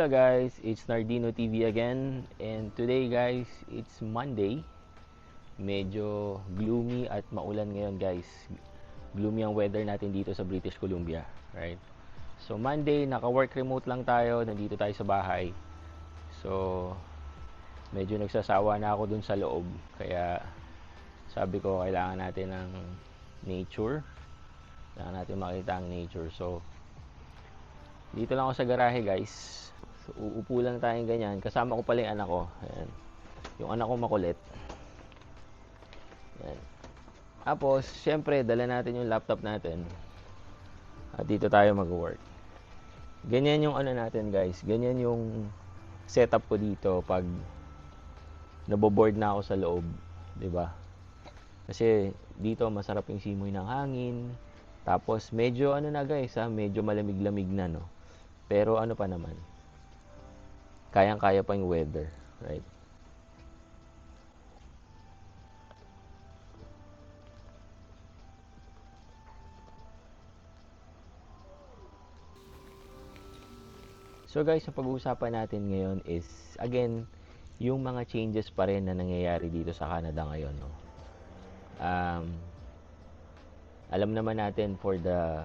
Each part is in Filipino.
Hello guys, it's Nardino TV again and today guys, it's Monday. Medyo gloomy at maulan ngayon guys. Gloomy ang weather natin dito sa British Columbia, right? So Monday, naka-work remote lang tayo, nandito tayo sa bahay. So medyo nagsasawa na ako dun sa loob, kaya sabi ko kailangan natin ng nature. Kailangan natin makita ang nature. So dito lang ako sa garahe guys. So, uupo lang tayong ganyan. Kasama ko pala yung anak ko. Ayan. Yung anak ko makulit. Ayan. Tapos, syempre, dala natin yung laptop natin. At dito tayo mag-work. Ganyan yung ano natin guys. Ganyan yung setup ko dito pag naboboard na ako sa loob. ba? Kasi dito masarap yung simoy ng hangin. Tapos medyo ano na guys ha, medyo malamig-lamig na no. Pero ano pa naman, kayang-kaya pa yung weather, right? So guys, ang pag-uusapan natin ngayon is, again, yung mga changes pa rin na nangyayari dito sa Canada ngayon. No? Um, alam naman natin for the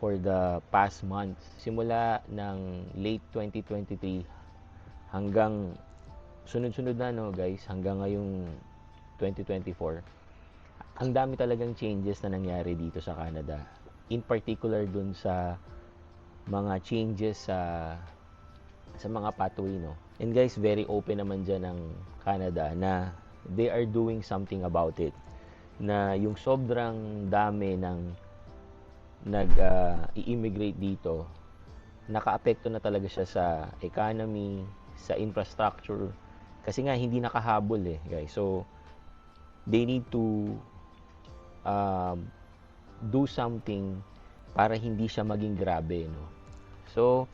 for the past months, simula ng late 2023 hanggang sunod-sunod na no guys, hanggang ngayong 2024, ang dami talagang changes na nangyari dito sa Canada. In particular dun sa mga changes sa sa mga pathway no. And guys, very open naman dyan ng Canada na they are doing something about it. Na yung sobrang dami ng nag-i-immigrate uh, dito, nakaapekto na talaga siya sa economy, sa infrastructure. Kasi nga, hindi nakahabol eh, guys. So, they need to uh, do something para hindi siya maging grabe, no? So,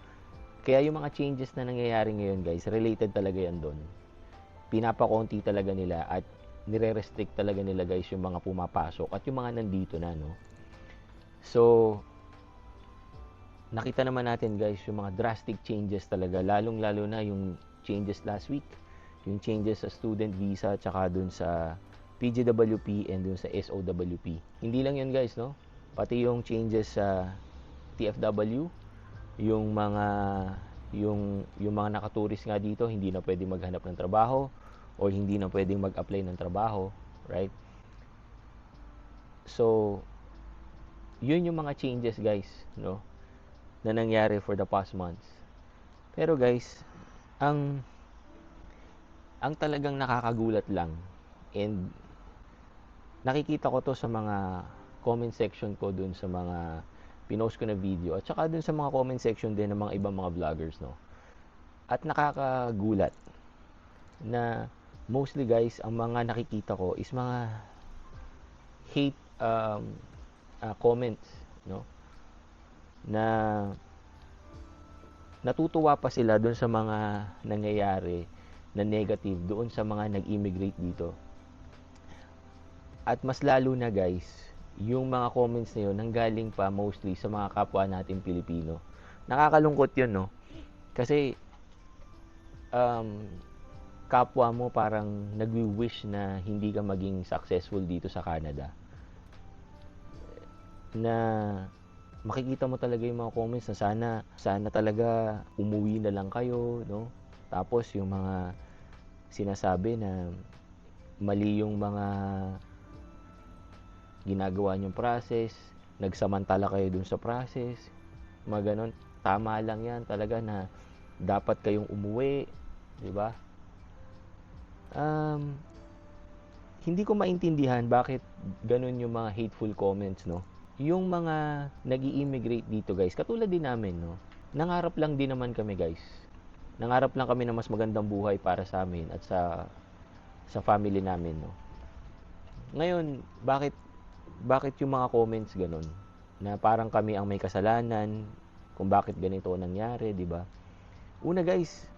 kaya yung mga changes na nangyayari ngayon, guys, related talaga yan doon. Pinapakonti talaga nila at nire-restrict talaga nila, guys, yung mga pumapasok at yung mga nandito na, no? So, nakita naman natin guys yung mga drastic changes talaga. Lalong lalo na yung changes last week. Yung changes sa student visa tsaka dun sa PGWP and dun sa SOWP hindi lang yun guys no? Pati yung changes sa TFW yung mga yung yung mga nakaturis nga dito hindi na pwedeng maghanap ng trabaho or hindi na pwedeng mag-apply ng trabaho right? So yun yung mga changes guys no na nangyari for the past months. Pero guys ang ang talagang nakakagulat lang and nakikita ko to sa mga comment section ko dun sa mga pinost ko na video at saka dun sa mga comment section din ng mga ibang mga vloggers no? At nakakagulat na mostly guys ang mga nakikita ko is mga hate um, uh, comments no na natutuwa pa sila doon sa mga nangyayari na negative doon sa mga nag-immigrate dito. At mas lalo na guys, yung mga comments na yun nanggaling pa mostly sa mga kapwa natin Pilipino. Nakakalungkot yun, no? Kasi um, kapwa mo parang nagwi-wish na hindi ka maging successful dito sa Canada na makikita mo talaga yung mga comments na sana sana talaga umuwi na lang kayo no? Tapos yung mga sinasabi na mali yung mga ginagawa niyong process nagsamantala kayo dun sa process mga ganon tama lang yan talaga na dapat kayong umuwi di ba? Um, hindi ko maintindihan bakit ganun yung mga hateful comments no yung mga nag immigrate dito guys, katulad din namin, no? Nangarap lang din naman kami guys. Nangarap lang kami ng mas magandang buhay para sa amin at sa sa family namin, no? Ngayon, bakit bakit yung mga comments ganun? Na parang kami ang may kasalanan kung bakit ganito nangyari, di ba? Una guys,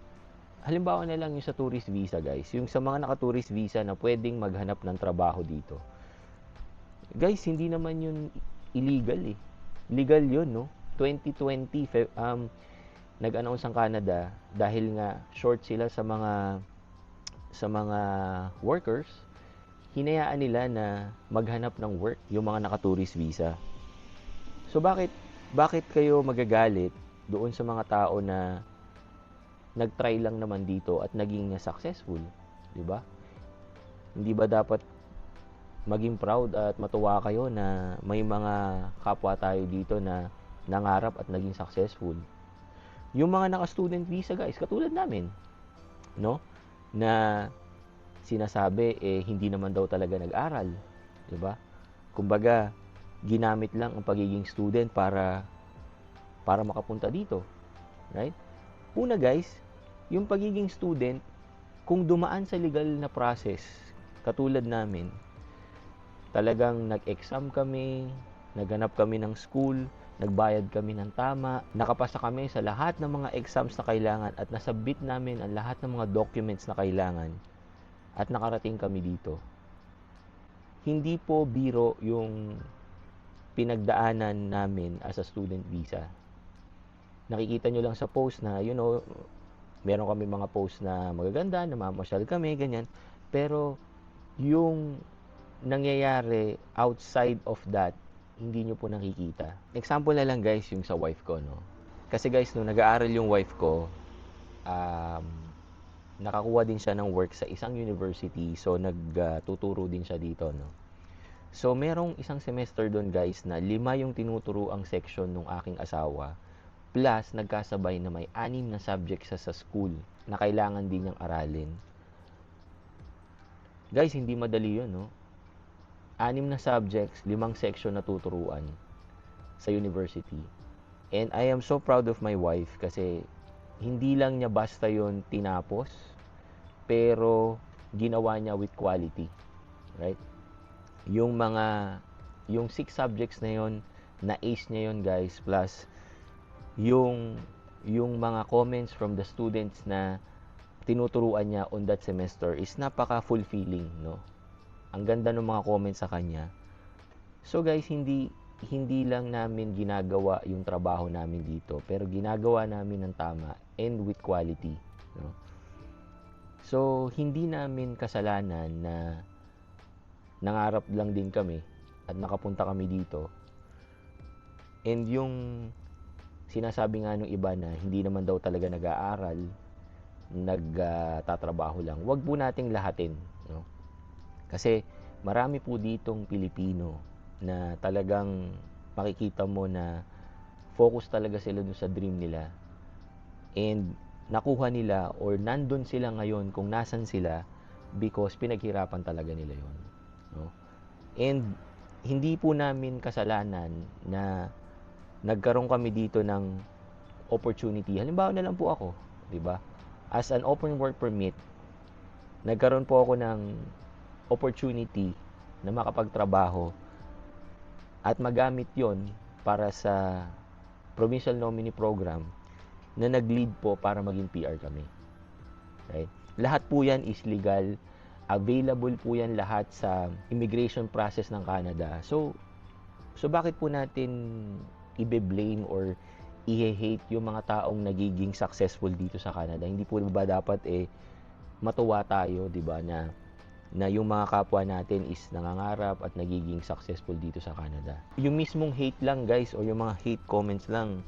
halimbawa na lang yung sa tourist visa guys, yung sa mga naka-tourist visa na pwedeng maghanap ng trabaho dito. Guys, hindi naman yun illegal eh. Legal yun, no? 2020, um, nag-announce ang Canada dahil nga short sila sa mga sa mga workers, hinayaan nila na maghanap ng work yung mga naka-tourist visa. So bakit bakit kayo magagalit doon sa mga tao na nag-try lang naman dito at naging successful, 'di ba? Hindi ba dapat maging proud at matuwa kayo na may mga kapwa tayo dito na nangarap at naging successful? Yung mga naka-student visa guys, katulad namin, no? Na sinasabi eh hindi naman daw talaga nag-aral, 'di ba? Kumbaga, ginamit lang ang pagiging student para para makapunta dito. Right? Una guys, yung pagiging student, kung dumaan sa legal na process, katulad namin, talagang nag-exam kami, naghanap kami ng school, nagbayad kami ng tama, nakapasa kami sa lahat ng mga exams na kailangan at nasabit namin ang lahat ng mga documents na kailangan at nakarating kami dito. Hindi po biro yung pinagdaanan namin as a student visa. Nakikita nyo lang sa post na, you know, meron kami mga post na magaganda, na mamasyal kami, ganyan. Pero, yung nangyayari outside of that, hindi nyo po nakikita. Example na lang guys, yung sa wife ko, no? Kasi guys, nung nag-aaral yung wife ko, um, nakakuha din siya ng work sa isang university, so nagtuturo uh, din siya dito, no? So, merong isang semester doon guys na lima yung tinuturo ang section ng aking asawa, plus nagkasabay na may anim na subject sa sa school na kailangan din niyang aralin. Guys, hindi madali yun, no? Anim na subjects, limang section na tuturuan sa university. And I am so proud of my wife kasi hindi lang niya basta yon tinapos, pero ginawa niya with quality. Right? Yung mga, yung six subjects na yon na ace niya yon guys, plus yung, yung mga comments from the students na tinuturuan niya on that semester is napaka-fulfilling, no? Ang ganda ng mga comments sa kanya. So guys, hindi hindi lang namin ginagawa yung trabaho namin dito, pero ginagawa namin ng tama and with quality, no? So, hindi namin kasalanan na nangarap lang din kami at nakapunta kami dito. And yung sinasabi nga nung iba na hindi naman daw talaga nag-aaral, nagtatrabaho uh, lang. Huwag po nating lahatin? Kasi marami po ditong Pilipino na talagang makikita mo na focus talaga sila dun sa dream nila. And nakuha nila or nandun sila ngayon kung nasan sila because pinaghirapan talaga nila yon no? And hindi po namin kasalanan na nagkaroon kami dito ng opportunity. Halimbawa na lang po ako, 'di ba? As an open work permit, nagkaroon po ako ng opportunity na makapagtrabaho at magamit yon para sa provincial nominee program na nag-lead po para maging PR kami. Right? Lahat po yan is legal. Available po yan lahat sa immigration process ng Canada. So, so bakit po natin ibe-blame or i-hate yung mga taong nagiging successful dito sa Canada? Hindi po ba dapat eh matuwa tayo, 'di ba, na na yung mga kapwa natin is nangangarap at nagiging successful dito sa Canada. Yung mismong hate lang guys o yung mga hate comments lang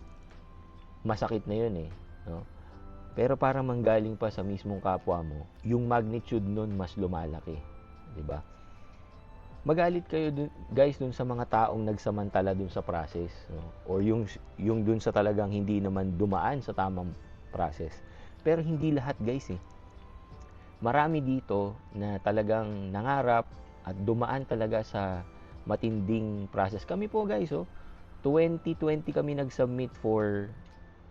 masakit na yun eh, no? Pero para manggaling pa sa mismong kapwa mo, yung magnitude nun mas lumalaki, ba? Magalit kayo dun, guys dun sa mga taong nagsamantala dun sa process, no? Or yung yung dun sa talagang hindi naman dumaan sa tamang process. Pero hindi lahat guys eh marami dito na talagang nangarap at dumaan talaga sa matinding process. Kami po guys, oh, 2020 kami nag-submit for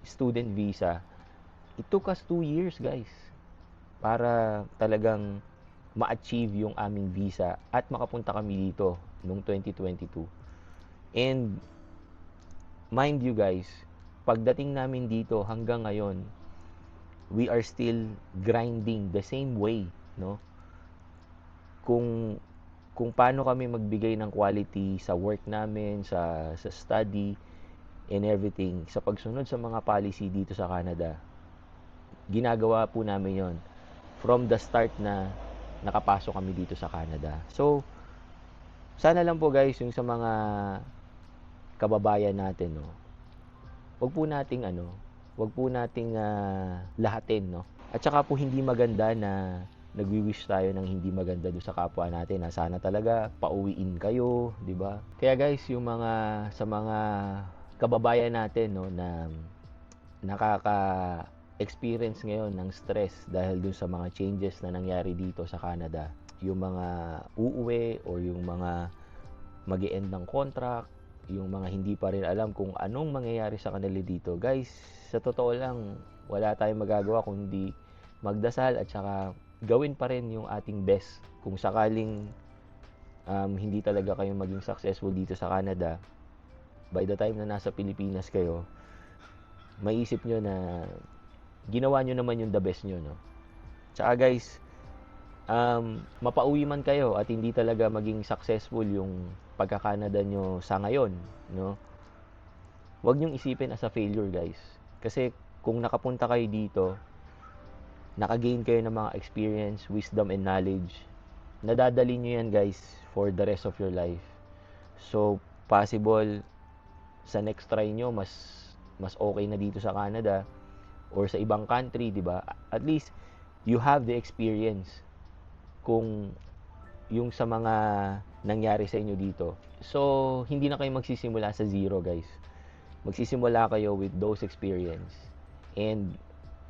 student visa. It took us 2 years guys para talagang ma-achieve yung aming visa at makapunta kami dito noong 2022. And mind you guys, pagdating namin dito hanggang ngayon, we are still grinding the same way, no? Kung kung paano kami magbigay ng quality sa work namin, sa sa study, and everything sa pagsunod sa mga policy dito sa Canada. Ginagawa po namin yon from the start na nakapasok kami dito sa Canada. So, sana lang po guys, yung sa mga kababayan natin, no, wag po nating ano, wag po nating ah, lahatin, no. At saka po hindi maganda na nagwi-wish tayo ng hindi maganda do sa kapwa natin na sana talaga pauwiin kayo, 'di ba? Kaya guys, yung mga sa mga kababayan natin no na nakaka experience ngayon ng stress dahil dun sa mga changes na nangyari dito sa Canada. Yung mga uuwi or yung mga mag end ng contract, yung mga hindi pa rin alam kung anong mangyayari sa kanila dito. Guys, sa totoo lang, wala tayong magagawa kundi magdasal at saka gawin pa rin yung ating best. Kung sakaling um, hindi talaga kayo maging successful dito sa Canada, by the time na nasa Pilipinas kayo, maisip nyo na ginawa nyo naman yung the best nyo, no? Tsaka guys, um, mapauwi man kayo at hindi talaga maging successful yung pagka-Canada nyo sa ngayon, no? Huwag nyong isipin as a failure, guys. Kasi kung nakapunta kayo dito, nakagain kayo ng mga experience, wisdom, and knowledge, nadadali nyo yan, guys, for the rest of your life. So, possible, sa next try nyo, mas mas okay na dito sa Canada or sa ibang country, di ba? At least, you have the experience kung yung sa mga nangyari sa inyo dito. So, hindi na kayo magsisimula sa zero, guys. Magsisimula kayo with those experience. And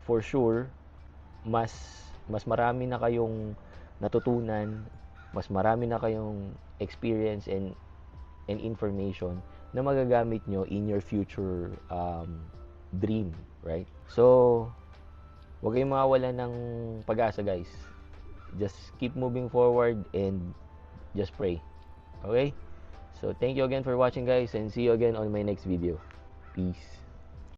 for sure, mas mas marami na kayong natutunan, mas marami na kayong experience and and information na magagamit nyo in your future um, dream, right? So, huwag kayong mawala ng pag-asa, guys. Just keep moving forward and just pray. Okay? So, thank you again for watching, guys, and see you again on my next video. Peace.